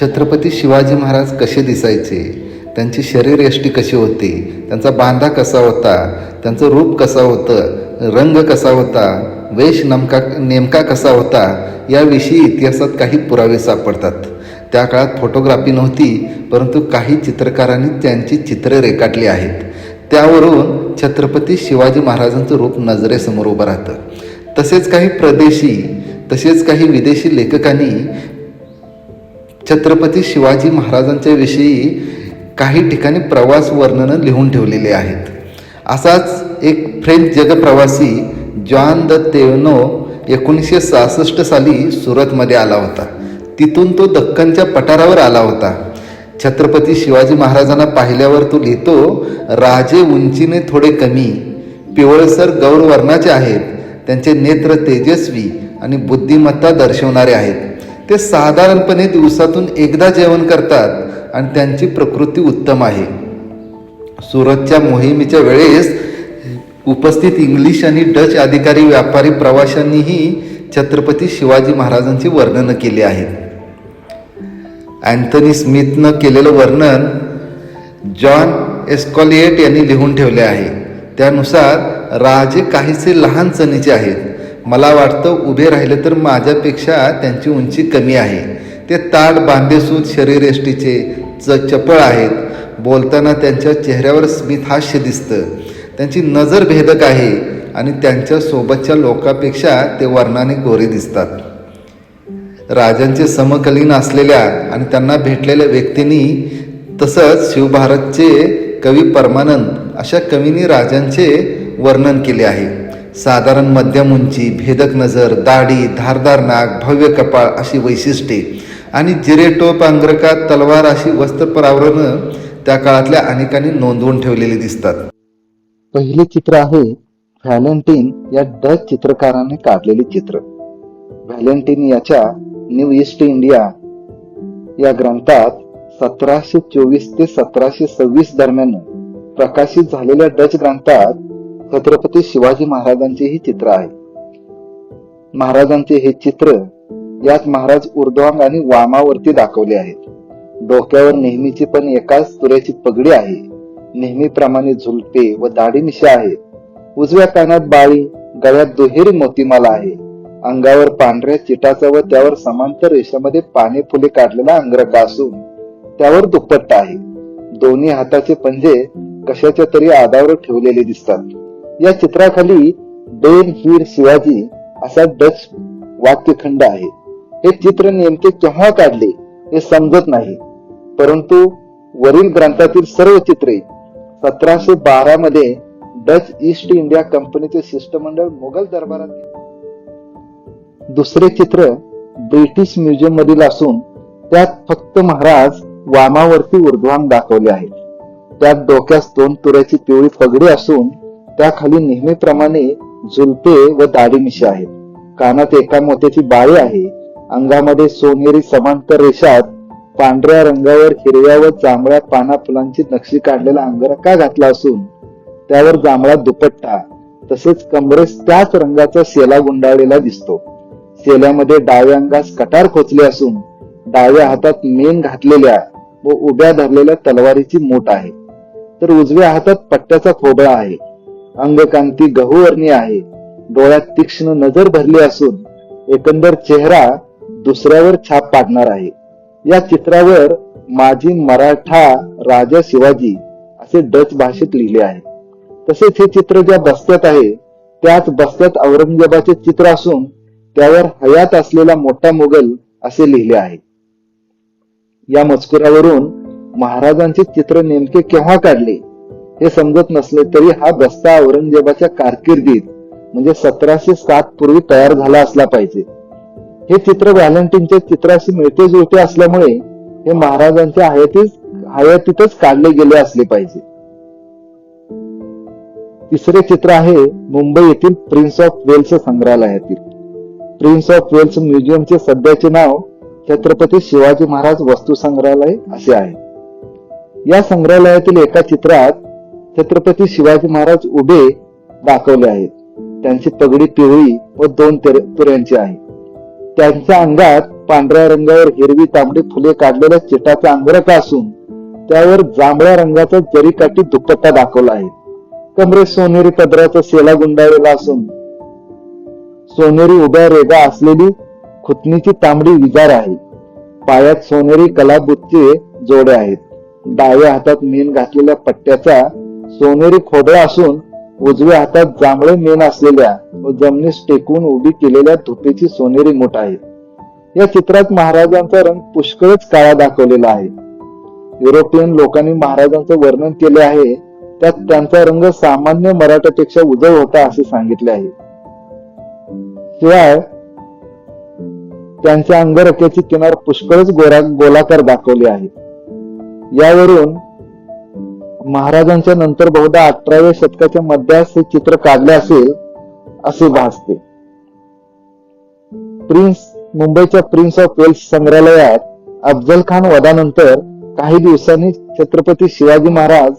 छत्रपती शिवाजी महाराज कसे दिसायचे? त्यांची शरीरयष्टी कशी होती? त्यांचा बांधा कसा होता? त्यांचं रूप कसा होतं? रंग कसा होता? वेश नमका नेमका कसा होता? याविषयी इतिहासात काही पुरावे सापडतात. त्या काळात फोटोग्राफी नव्हती परंतु काही चित्रकारांनी त्यांची चित्रे रेखाटली आहेत. त्यावरून छत्रपती शिवाजी महाराजांचं रूप नजरेसमोर उभं राहतं. तसेच काही प्रदेशी तसेच काही विदेशी लेखकांनी छत्रपती शिवाजी महाराजांच्या विषयी काही ठिकाणी प्रवास वर्णनं लिहून ठेवलेले आहेत. असाच एक फ्रेंच जगप्रवासी जॉन द तेवनो एकोणीसशे सहासष्ट साली सुरतमध्ये आला होता. तिथून तो दक्कनच्या पठारावर आला होता. छत्रपती शिवाजी महाराजांना पाहिल्यावर तो लिहितो राजे उंचीने थोडे कमी पिवळसर गौरवर्णाचे आहेत त्यांचे नेत्र तेजस्वी आणि बुद्धिमत्ता दर्शवणारे आहेत. ते साधारणपणे दिवसातून एकदा जेवण करतात आणि त्यांची प्रकृती उत्तम आहे. सुरतच्या मोहिमेच्या वेळेस उपस्थित इंग्लिश आणि डच अधिकारी व्यापारी प्रवाशांनीही छत्रपती शिवाजी महाराजांची वर्णनं केली आहेत अँथनी स्मिथनं केलेलं वर्णन जॉन एस्कॉलिएट यांनी लिहून ठेवले आहे. त्यानुसार राजे काहीसे लहान चणीचे आहेत. मला वाटतं उभे राहिले तर माझ्यापेक्षा त्यांची उंची कमी आहे. ते ताट बांधेसूद शरीरयष्टीचे च चपळ आहेत. बोलताना त्यांच्या चेहऱ्यावर स्मित हास्य दिसतं. त्यांची नजर भेदक आहे आणि त्यांच्या सोबतच्या लोकांपेक्षा ते वर्णाने गोरे दिसतात. राजांचे समकालीन असलेल्या आणि त्यांना भेटलेल्या व्यक्तींनी तसंच शिवभारतचे कवी परमानंद अशा कवींनी राजांचे वर्णन केले आहे. साधारण मध्यम उंची भेदक नजर दाढी धारदार नाक भव्य कपाळ अशी वैशिष्ट्ये. आणि जिरेटोप अंग्रकात तलवार अशी वस्त्रपरावरणं त्या काळातल्या अनेकांनी नोंदवून ठेवलेली दिसतात. पहिले चित्र आहे व्हॅलेंटिन या डच चित्रकाराने काढलेले चित्र. व्हॅलेंटिन याच्या न्यू ईस्ट इंडिया या ग्रंथात सतराशे चोवीस ते सतराशे सव्वीस दरम्यान प्रकाशित झालेल्या डच ग्रंथात छत्रपती शिवाजी महाराजांचे ही चित्र आहे. महाराजांचे हे चित्र यात महाराज ऊर्ध्वांग आणि वामावरती दाखवले आहेत. डोक्यावर नेहमीची पण एकाच तुऱ्याची पगडी आहे. नेहमीप्रमाणे झुलपे व दाढी मिशा आहेत उजव्या कानात बाळी गळ्यात दुहेरी मोतीमाला आहे. अंगावर पांढऱ्या चिटाचा व त्यावर समांतर रेषामध्ये पाने फुले काढलेला अंगरखा असून त्यावर दुपट्टा आहे. दोन्ही हाताचे पंजे कशाच्या तरी आधावर ठेवलेले दिसतात. या चित्राखाली डेन हीर शिवाजी असा डच वाक्यखंड आहे. हे चित्र नेमके केव्हा काढले हे समजत नाही. परंतु वरील ग्रंथातील सर्व चित्रे सतराशे बारा मध्ये डच ईस्ट इंडिया कंपनीचे शिष्टमंडळ मुघल दरबारात दुसरे चित्र ब्रिटिश म्युझियम मधील असून त्यात फक्त महाराज वामावरती ऊर्ध्वांग दाखवले आहेत. त्यात डोक्यास दोन तुऱ्याची पिवळी पगडी असून त्याखाली नेहमीप्रमाणे झुलपे व दाढीमिशी आहेत. कानात एका मोत्याची बाळी आहे. अंगामध्ये सोनेरी समांतर रेषात पांढऱ्या रंगावर हिरव्या व जांभळ्या पाना फुलांची नक्षी काढलेला अंगरखा घातला असून त्यावर जांभळा दुपट्टा तसेच कमरेस त्याच रंगाचा शेला गुंडाळलेला दिसतो. शेल्यामध्ये डाव्या अंगास कटार खोचले असून डाव्या हातात मेन घातलेल्या व उभ्या धरलेल्या तलवारीची मूठ आहे. तर उजव्या हातात पट्ट्याचा खोबळा आहे. अंगकांती गहुवर्णी आहे. डोळ्यात तीक्ष्ण नजर भरली असून एकंदर चेहरा दुसऱ्यावर छाप पाडणार आहे. या चित्रावर माजी मराठा राजा शिवाजी असे डच भाषेत लिहिले आहे. तसेच हे चित्र ज्या बस्त्यात आहे त्याच बस्त्यात औरंगजेबाचे चित्र असून त्यावर हयात असलेला मोठा मुघल असे लिहिले आहे. या मजकुरावरून महाराजांचे चित्र नेमके केव्हा काढले? हे समजत नसले तरी हा बस्ता औरंगजेबाच्या कारकिर्दीत म्हणजे सतराशे सात पूर्वी तयार झाला असला पाहिजे. हे चित्र व्हॅलेंटिनच्या चित्राशी मिळते जुळते असल्यामुळे हे महाराजांच्या हयातीच हयातीतच काढले गेले असले पाहिजे. तिसरे चित्र आहे मुंबई येथील प्रिन्स ऑफ वेल्स संग्रहालयातील. प्रिन्स ऑफ वेल्स म्युझियमचे सध्याचे नाव छत्रपती शिवाजी महाराज वस्तू संग्रहालय असे आहे. या संग्रहालयातील एका चित्रात छत्रपती शिवाजी महाराज उभे दाखवले आहेत. त्यांची पगडी पिवळी व दोन तुऱ्यांची आहे. त्यांच्या अंगात पांढऱ्या रंगावर हिरवी तांबडी फुले काढलेल्या चिटाचा अंगरखा असून त्यावर जांभळ्या रंगाचा जरीकाठी दुपट्टा दाखवला आहे. कमरे सोनेरी पदराचा शेला गुंडाळलेला असून सोनेरी उभ्या रेगा असलेली खुतणीची तांबडी विजार आहे. पायात सोनेरी कलाबुतचे जोडे आहेत. डाव्या हातात मेन घातलेल्या पट्ट्याचा सोनेरी खोबळा असून उजव्या हातात जांभळे मेन असलेल्या व जमिनीस टेकून उभी केलेल्या धुपेची सोनेरी मोठ आहे. या चित्रात महाराजांचा रंग पुष्कळच काळा दाखवलेला आहे. युरोपियन लोकांनी महाराजांचं वर्णन केले आहे. त्यात त्यांचा रंग सामान्य मराठ्यापेक्षा उजळ होता असे सांगितले आहे. शिवाय त्यांच्या अंगरख्याची किनार पुष्कळच गोरा गोलाकार दाखवली आहे. यावरून महाराजांच्या नंतर बहुधा अठराव्या शतकाच्या मध्यास हे चित्र काढले असेल असे भासते. प्रिन्स मुंबईच्या प्रिन्स ऑफ वेल्स संग्रहालयात अफजल खान वधानंतर काही दिवसांनी छत्रपती शिवाजी महाराज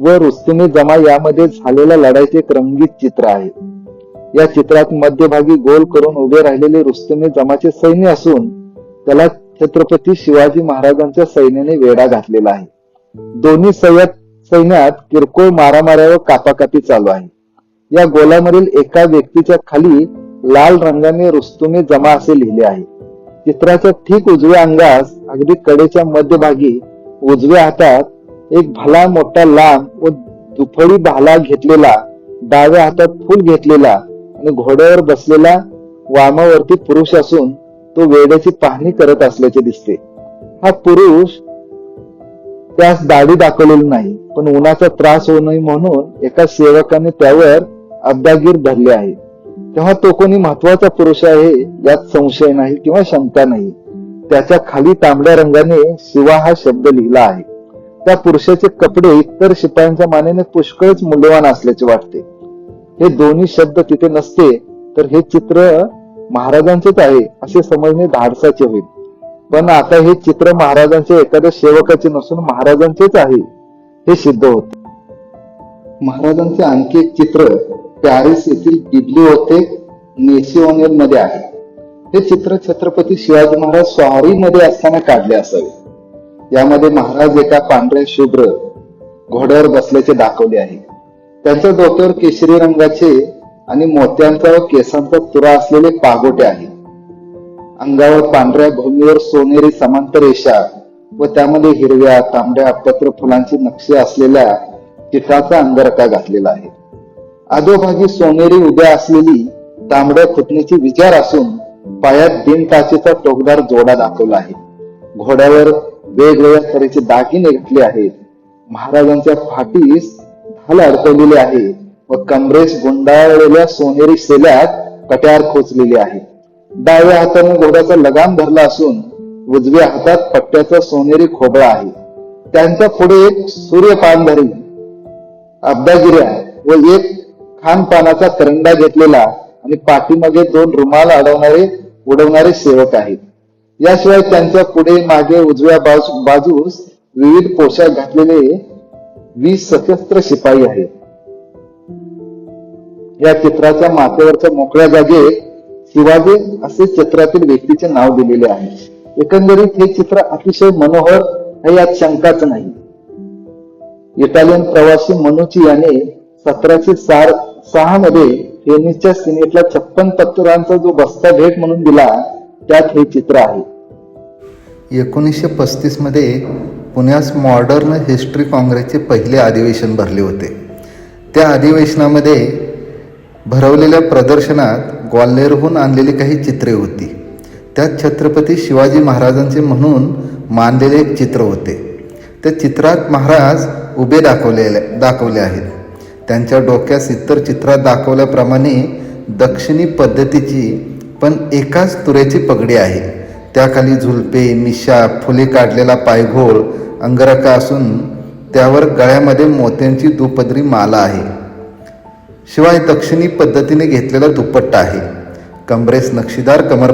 व रुस्तुमे जमा यामध्ये झालेल्या लढाईचे क्रमगीत चित्र आहे. या चित्रात मध्यभागी गोल करून उभे राहिलेले रुस्तुमे जमाचे सैन्य असून त्याला छत्रपती शिवाजी महाराजांच्या सैन्याने वेढा घातलेला आहे. दोन्ही सय्यद सैन्यात किरकोळ मारामाऱ्या व कापाकापी चालू आहे. या गोलामधील एका व्यक्तीच्या खाली लाल रंगाने रुस्तुमे जमा असे लिहिले आहे. चित्राच्या ठीक उजव्या अंगास अगदी कडेच्या मध्यभागी उजव्या हातात एक भला मोठा लांब व दुफळी भाला घेतलेला डाव्या हातात फूल घेतलेला आणि घोड्यावर बसलेला वामावरती पुरुष असून तो वेड्याची पाहणी करत असल्याचे दिसते. हा पुरुष त्यास दाढी दाखवलेली नाही पण उन्हाचा त्रास होऊ नये म्हणून एका सेवकाने त्यावर अब्दागीर धरले आहे. तेव्हा तो कोणी महत्त्वाचा पुरुष आहे यात संशय नाही किंवा शंका नाही. त्याच्याखाली तांबड्या रंगाने शिवा हा शब्द लिहिला आहे. त्या पुरुषाचे कपडे इतर शिपायांच्या मानेने पुष्कळच मूल्यवान असल्याचे वाटते. हे दोन्ही शब्द तिथे नसते तर हे चित्र महाराजांचेच आहे असे समजणे धाडसाचे होईल. पण आता हे चित्र महाराजांच्या एखाद्या सेवकाचे नसून महाराजांचेच आहे हे सिद्ध होते. महाराजांचे आणखी एक चित्र पॅरिस येथील बिब्लिओथेक नेसिओनेल मध्ये आहे. हे चित्र छत्रपती शिवाजी महाराज स्वारी मध्ये असताना काढले असावे. यामध्ये महाराज एका पांढऱ्या शुभ्र घोड्यावर बसल्याचे दाखवले आहे. त्यांच्या डोक्यावर केशरी रंगाचे आणि मोत्यांचा व केसांचा तुरा असलेले पागोटे आहे. अंगावर पांढऱ्या भूमीवर सोनेरी समांतर रेषा व त्यामध्ये हिरव्या तांबड्या पत्र फुलांची नक्षी असलेल्या चित्राचा अंगरखा घातलेला आहे. अधोभागी सोनेरी उभ्या असलेली तांबड्या खुटणीची विचार असून पायात बिनकाचेचा टोकदार जोडा दाखवला आहे. घोड्यावर वेगवेगळ्या तऱ्हेचे दागिने घेतले आहेत. महाराजांच्या फाटीस ढाल अडकवलेले आहे व कमरेस गुंडाळलेल्या सोनेरी शेल्यात कट्यार खोचलेली आहे. डाव्या हाताने घोड्याचा लगाम धरला असून उजव्या हातात पट्ट्याचा सोनेरी खोबळा आहे. त्यांच्या पुढे एक सूर्यपानधारी अब्दागिऱ्या व एक खानपानाचा करंडा घेतलेला आणि पाठीमागे दोन रुमाल अडवणारे उडवणारे सेवक आहेत. याशिवाय त्यांच्या पुढे मागे उजव्या बाजू बाजूस विविध पोशाख घातलेले वीस सशस्त्र शिपाई आहेत. या चित्राच्या माथेवरच्या मोकळ्या जागेत शिवाजी असे चित्रातील व्यक्तीचे नाव दिलेले आहे. एकंदरीत हे चित्र अतिशय मनोहर हे यात शंकाच नाही. इटालियन प्रवासी मनुची याने सतराशे सार सहा मध्ये फेनिसच्या सिनेटला छप्पन पत्तरांचा जो बस्ता भेट म्हणून दिला त्यात हे चित्र आहे. एकोणीसशे पस्तीसमध्ये पुण्यास मॉडर्न हिस्ट्री काँग्रेसचे पहिले अधिवेशन भरले होते. त्या अधिवेशनामध्ये भरवलेल्या प्रदर्शनात ग्वाल्हेरहून आणलेली काही चित्रे होती. त्यात छत्रपती शिवाजी महाराजांचे म्हणून मानलेले एक चित्र होते. त्या चित्रात महाराज उभे दाखवलेले दाखवले आहेत. त्यांच्या डोक्यास इतर चित्रात दाखवल्याप्रमाणे दक्षिणी पद्धतीची पण एकाच तुऱ्याची पगडी आहे. त्याखाली झुलपे मिशा फुले काढलेला पायघोळ अंगरखा असून त्यावर गळ्यामध्ये मोत्यांची दुपदरी माला आहे. शिवाय दक्षिणी पद्धतीने घेतलेला दुपट्टा आहे. कमरेस नक्षीदार कमर